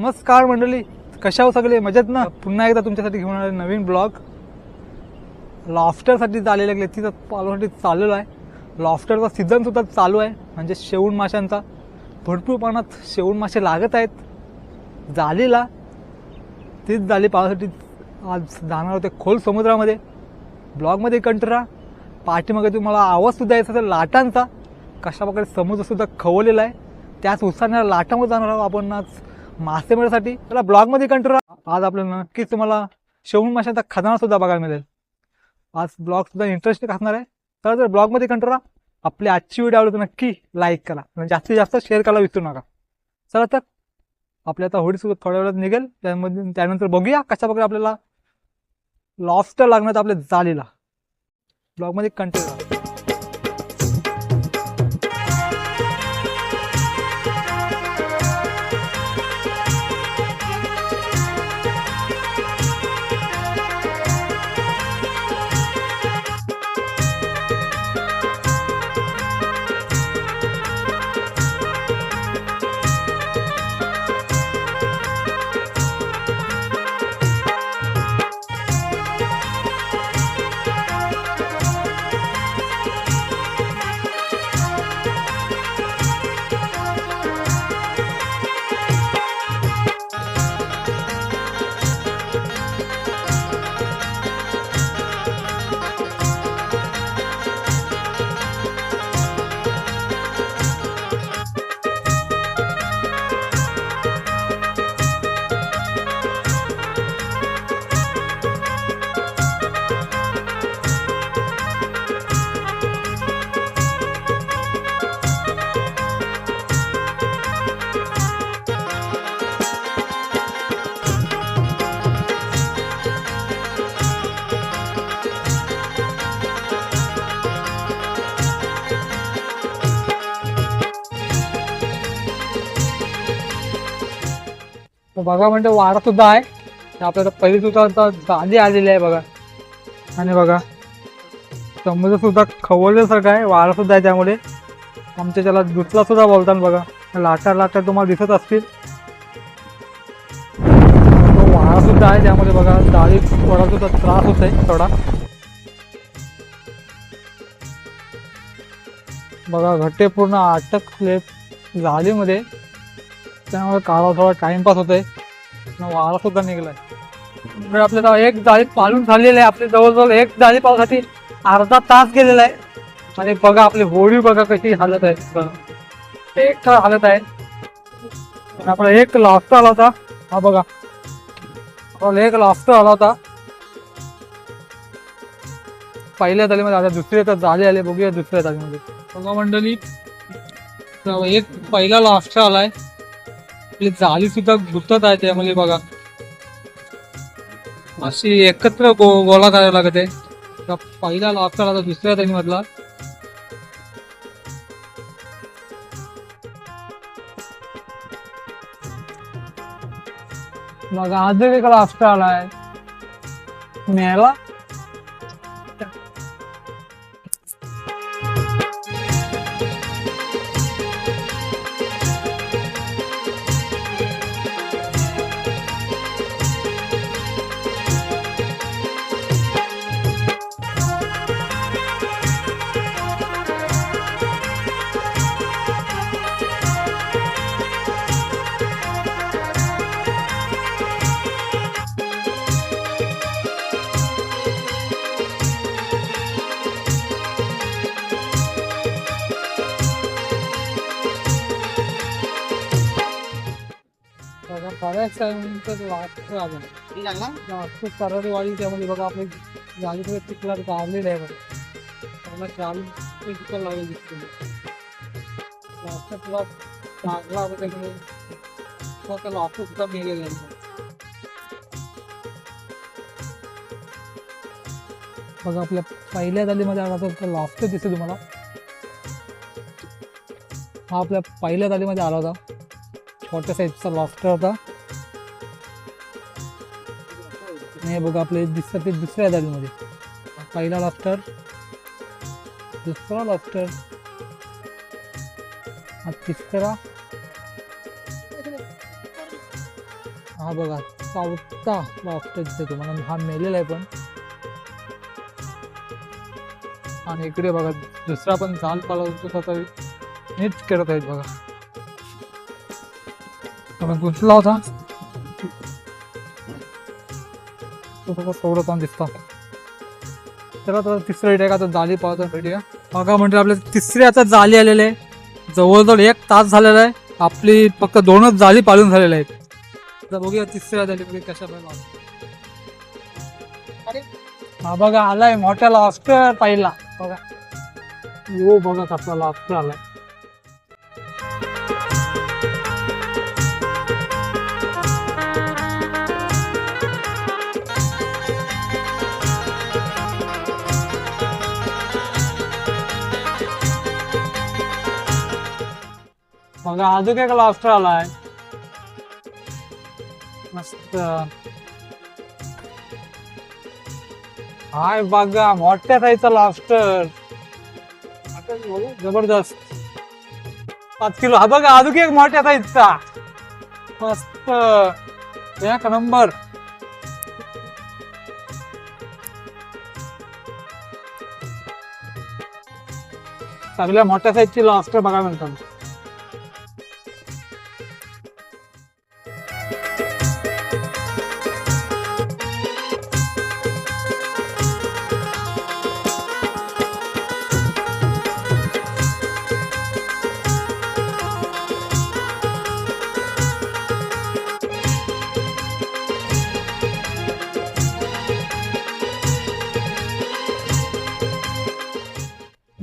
नमस्कार मंडळी. कशा हो सगळे? मजेत ना? पुन्हा एकदा तुमच्यासाठी घेऊन आले नवीन ब्लॉग. लॉफ्टरसाठी आलेले तिथं पालवसाठी चालू आहे. लॉफ्टरचा सीझन सुद्धा चालू आहे. म्हणजे शेवण माशांचा. भरपूर प्रमाणात शेवण मासे लागत आहेत. जालीला तीच जाली पावसाठी आज जाणार होते खोल समुद्रामध्ये. ब्लॉगमध्ये कंटरा पाठीमागे तुम्हाला आवाज सुद्धा यायचा तर लाटांचा. कशा प्रकारे समुद्र सुद्धा खवलेला आहे. त्याच उत्साहाने लाटामध्ये जाणार आहोत आपण आज. मासे त्याला ब्लॉगमध्ये कंट्रोल आज आपल्याला नक्कीच तुम्हाला शेवण माशांचा खजाना सुद्धा बघायला मिळेल. आज ब्लॉग सुद्धा इंटरेस्टिंग असणार आहे. तर जर ब्लॉगमध्ये कंट्रोल आपली आजची व्हिडिओ आवडली तर नक्की लाईक करा आणि जास्तीत जास्त शेअर करायला विसरू नका. चला तर आपल्या आता होडीसोबत सुद्धा थोड्या वेळात निघेल. त्यामध्ये त्यानंतर बघूया कशा प्रकारे आपल्याला लॉस्टर लागणार आपल्या जालीला ब्लॉगमध्ये कंट्रोल बघा म्हणजे वारा सुद्धा आहे. आपल्याला पहिली सुद्धा आता गादी आलेली आहे बघा. आणि बघा समुद्र सुद्धा खवळल्यासारखं आहे वारा सुद्धा आहे त्यामुळे. आमच्या त्याला दुसरा सुद्धा बोलतात बघा लाटा लाटा तुम्हाला दिसत असतील. वारा सुद्धा आहे त्यामुळे बघा जाळी थोडा सुद्धा त्रास होत आहे थोडा. बघा घट्टे पूर्ण अटकले जाळीमध्ये त्यामुळे काळा थोडा टाइमपास होतोय. वारा सुद्धा निघलाय. आपल्या जवळ एक जाळी पालून झालेली आहे. आपली जवळजवळ एक जाळी पावसाठी अर्धा तास गेलेला आहे. आणि बघा आपली होडी बघा कशी हालत आहे. एक तर हालत आहे. आपला एक लॉफ्टर आला होता. हा बघा. आपला एक लॉफ्टर आला होता. पहिल्या जाळीमध्ये आता दुसरी तर जाळी आली. बघूया दुसऱ्या जाळीमध्ये. बघा मंडळी. एक पहिला लॉफ्टर आलाय. आपली जाळी सुद्धा गुंतत आहे त्यामध्ये बघा. अशी एकत्र गो गोळा करायला लागत. आहे पहिला लॉफ्टर आता दुसऱ्या तरी मधला. बघा आज एक लॉफ्टर आलाय. मेला. बघा बऱ्याच टाइमचं लॉफ्टर आलं जास्त सरळवाडी त्यामध्ये बघा आपले गाडीमध्ये चिखला गावलेलं आहे बघा. मला चालू ते चिखल लागेल दिसतो लॉफ्टर तुला चांगला होता त्यामुळे फक्त लॉफ्टर सुद्धा आहे. बघा आपल्या पहिल्या जालीमध्ये आला तर लॉफ्टर दिसतो तुम्हाला. हा आपल्या पहिल्या जालीमध्ये आला होता. मोठ्या साईजचा लॉफ्टर होता. हे बघा आपले दिसतात ते दुसऱ्या जागेमध्ये. पहिला लॉस्टर दुसरा लॉस्टर हा तिसरा. हा बघा चौथा लॉस्टर दिसतो तुम्हाला. हा मेलेला आहे पण. आणि इकडे बघा दुसरा पण जाल पाला तो नीट करत आहेत बघा. बघा, गुंतला होता तो पण दिसतो चला तर तिसऱ्या इथे का तर जाली पाहतो भेटूया बघा म्हणजे आपल्या तिसरी आता जाली आलेले आहे जवळजवळ एक तास झालेला आहे आपली फक्त दोनच जाली पाळून झालेल्या आहेत बघूया तिसऱ्या जालीमध्ये कशा अरे हा बघा आलाय मोठ्या लॉस्टर पाहिला बघा हो बघा कसला लॉस्टर आलाय बघा अजून एक लॉस्टर आलाय मस्त. हाय बघा मोठ्या साईजचा लॉस्टर जबरदस्त. पाच किलो. हा बघा अजून एक मोठ्या साईजचा. मस्त. एक नंबर चांगल्या मोठ्या साईजची लॉस्टर बघा म्हणतात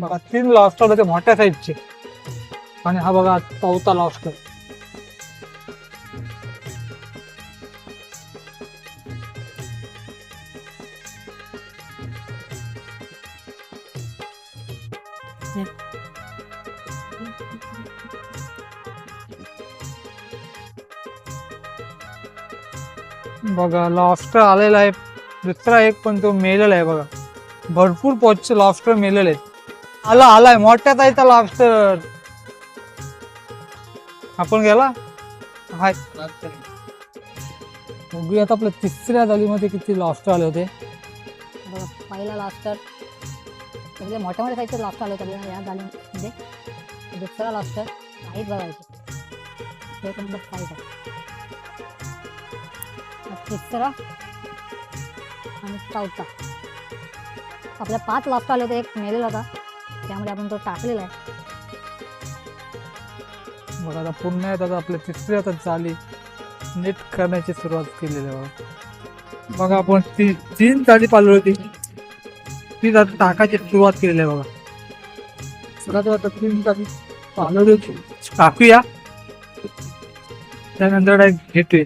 बघा तीन लॉस्टर होते मोठ्या साईजचे. आणि हा बघा चौथा लॉस्टर बघा लॉस्टर आलेला आहे. दुसरा एक पण तो मेलेला आहे बघा. भरपूर पॉचचे लॉस्टर मेलेले आहेत. आला आलाय. मोठ्या ताईचा लॉबस्टर आपण गेला? हाय. बघूया आता आपल्या तिसऱ्या जालीमध्ये किती लॉबस्टर आले होते. बघा पहिला लॉस्टर म्हणजे मोठ्या मोठ्या साईजचे लॉस्टर आले होते आपल्याला या जालीमध्ये दुसरा लॉस्टर साईज बघायचे. साईज आहे तिसरा आणि चौथा. आपल्या पाच लॉस्टर आले होते एक मेलेला होता. त्यामध्ये आपण तो टाकलेला आहे. बघा आता पुन्हा येतात आपल्या तिसऱ्या आता चाली नीट करण्याची सुरुवात केलेली आहे बघा. मग आपण ती तीन चाली पाळली होती. ती आता टाकायची सुरुवात केलेली आहे बघा. सगळ्यात आता तीन जाली पाळवली होती. टाकूया. त्यानंतर डायरेक्ट घेतोय.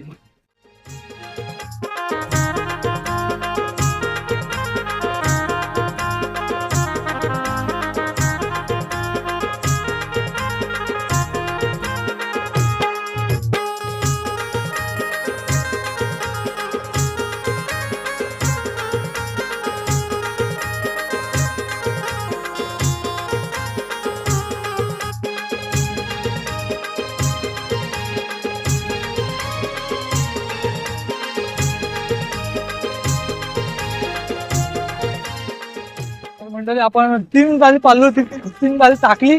मंडळी आपण तीन जाली पाललो तीन जाली टाकली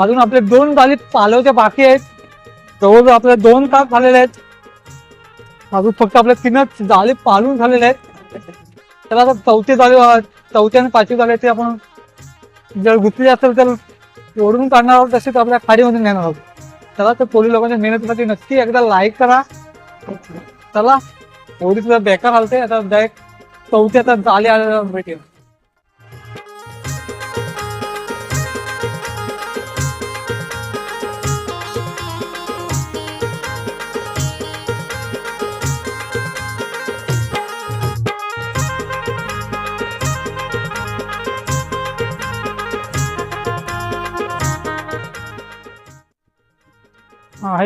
अजून आपले दोन जाली पालवच्या बाकी आहेत. जवळजवळ आपले दोन तास झालेले आहेत. अजून फक्त आपल्या तीनच जाळी पालून झालेले आहेत. त्याला आता चौथी जाळी चौथी आणि पाचवी जाळी ते आपण जर गुंतली असेल तर ओढून काढणार आहोत तसेच आपल्या खाडीमध्ये नेणार आहोत. त्याला तर पोलीस लोकांच्या मेहनतीसाठी नक्की एकदा लाईक करा. चला एवढी तुला बेकार आलते. आता डायरेक्ट चौथी आता जाळी भेटेल.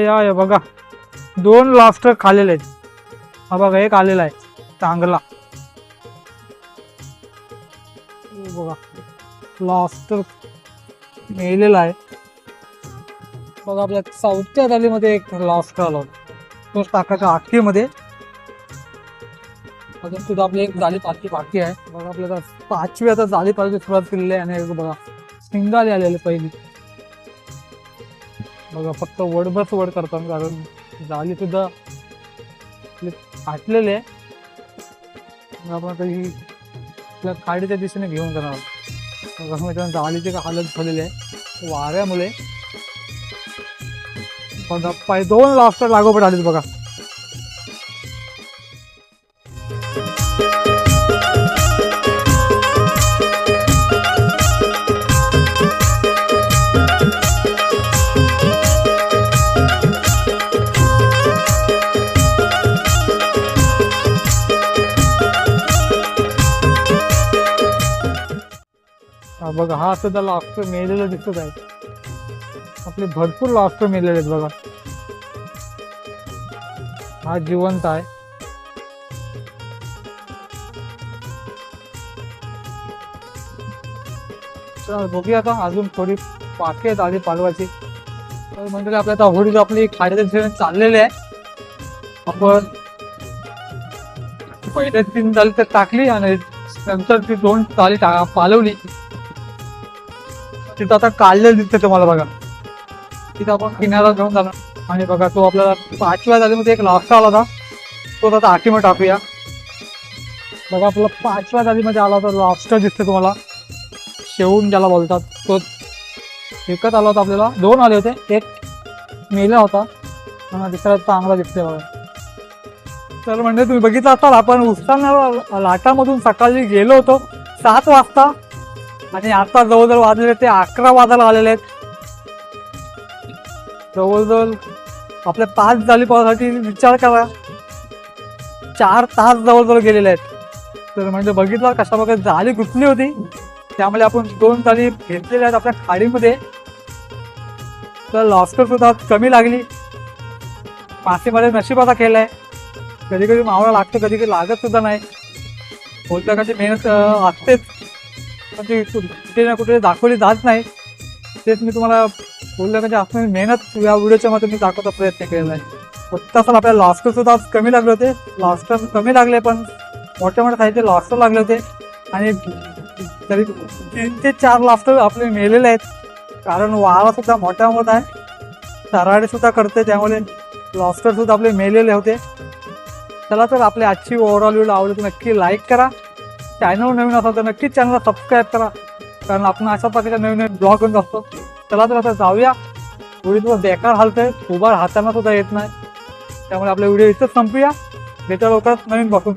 आहे आहे बघा. दोन लॉस्टर खालेले आहेत. हा बघा एक आलेला आहे चांगला. बघा लॉस्टर मेलेला आहे. बघा आपल्या चौथ्या थालीमध्ये एक लॉस्टर आला होता. तो टाकायचा आखीमध्ये. अजून सुद्धा आपली एक जाली पाचवी बाकी आहे. बघा आपल्याला पाचवी आता जाली पाहायची सुरुवात केलेली आहे आणि बघा शिंगाली आलेले पहिली. बघा फक्त वडभस वड करतो कारण जाळी सुद्धा फाटलेले फाटलेली आहे. आपण काही खाडीच्या दिशेने घेऊन जाणार. आहोत. बघा मित्रांनो का हालत झालेली आहे. वाऱ्यामुळे. पण पाय दोन लास्टर लागोपट आलीच बघा. बघा हा सुद्धा लाफ्टर मेलेला दिसत आहे. आपले भरपूर लाफ्टर मेलेले आहेत बघा. हा जिवंत आहे. बघूया आता अजून थोडी पाके आहेत आधी पालवाची. तर म्हणजे आपल्या आता होळी आपली खाड्याच्या जेवण चाललेले आहे. आपण पहिले तीन चाली तर टाकली आणि नंतर ती दोन चाली टा पालवली. तिथं आता काढलेलं दिसतं तुम्हाला बघा. तिथं आपण किनारा घेऊन जाणार. आणि बघा तो आपल्याला पाचव्या जागेमध्ये एक लास्ट आला होता. तो आता आठीमध्ये टाकूया. बघा आपला पाचव्या जागेमध्ये आला होता. लॉबस्टर दिसते तुम्हाला. शेवून ज्याला बोलतात तो एकच आला होता आपल्याला. दोन आले होते. एक मेला होता. आणि दुसरा चांगला दिसते बघा. तर म्हणजे तुम्ही बघितलं असाल आपण उस्ताना लाटामधून सकाळी गेलो होतो. सात वाजता आणि आता जवळजवळ वाजलेले ते अकरा वाजायला आलेले आहेत. जवळजवळ आपल्या पाच जाली पावसाठी विचार करा. चार तास जवळजवळ गेलेले आहेत. तर म्हणजे बघितलं कशा प्रकारे जाळी गुंतली होती. त्यामुळे आपण दोन जाळी घेतलेल्या आहेत आपल्या खाडीमध्ये. तर लॉस्टर सुद्धा कमी लागली. मासेमध्ये नशिबाचा खेळ आहे. कधी कधी मावळा लागतो कधी कधी लागत सुद्धा नाही. बोलताकाची मेहनत असतेच. म्हणजे कुठे ना कुठे दाखवली जात नाही. तेच मी तुम्हाला बोललो म्हणजे आपण मेहनत या व्हिडिओच्या मध्ये मी दाखवता प्रयत्न केलेला आहे. फक्त असं आपल्याला लॉस्टर सुद्धा कमी लागले होते. लॉस्टर कमी लागले पण मोठ्या मोठे साहित्य लॉस्टर लागले होते. आणि तरी तीन ते चार लॉस्टर आपले मेलेले आहेत. कारण वारा सुद्धा मोठ्या मोठा आहे. तराडे सुद्धा करते त्यामुळे लॉस्टर सुद्धा आपले मेलेले होते. चला तर आपली आजची ओव्हरऑल व्हिडिओ आवडली तर नक्की लाईक करा. चॅनल नवीन असाल तर नक्कीच चॅनलला सबस्क्राईब करा. कारण आपण अशा प्रकारच्या नवीन नवीन ब्लॉग करत असतो. चला तर आता जाऊया. थोडी दिवस बेकार हालतंय. उभा हाताना सुद्धा येत नाही. त्यामुळे आपला व्हिडिओ इथंच संपूया. भेटा लवकरच नवीन बघून